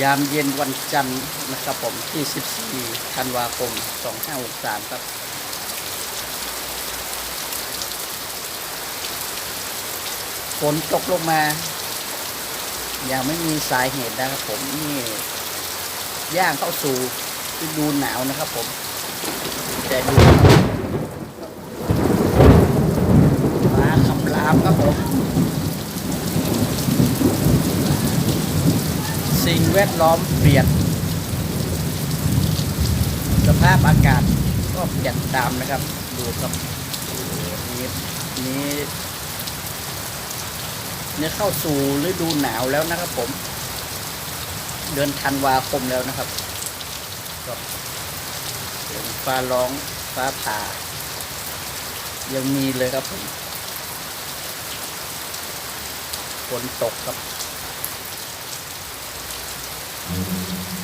ยามเย็นวันจันทร์นะครับผมที่ 14 ธันวาคม 2563 ครับ ฝนตกลงมา อย่างไม่มีสาเหตุนะครับผมนี่ย่างเข้าสู่ฤดูหนาวนะครับผมแต่ดูฟ้าคำรามครับผม สิ่งแวดล้อมเปลี่ยน สภาพอากาศก็เปลี่ยนตามนะครับ ดูครับนี้นี้เนี่ยเข้าสู่ฤดูหนาวแล้วนะครับผม เดือนธันวาคมแล้วนะครับครับเสียงฟ้าร้องฟ้าผ่า ยังมีเลยครับผมฝนตกครับ Thank you.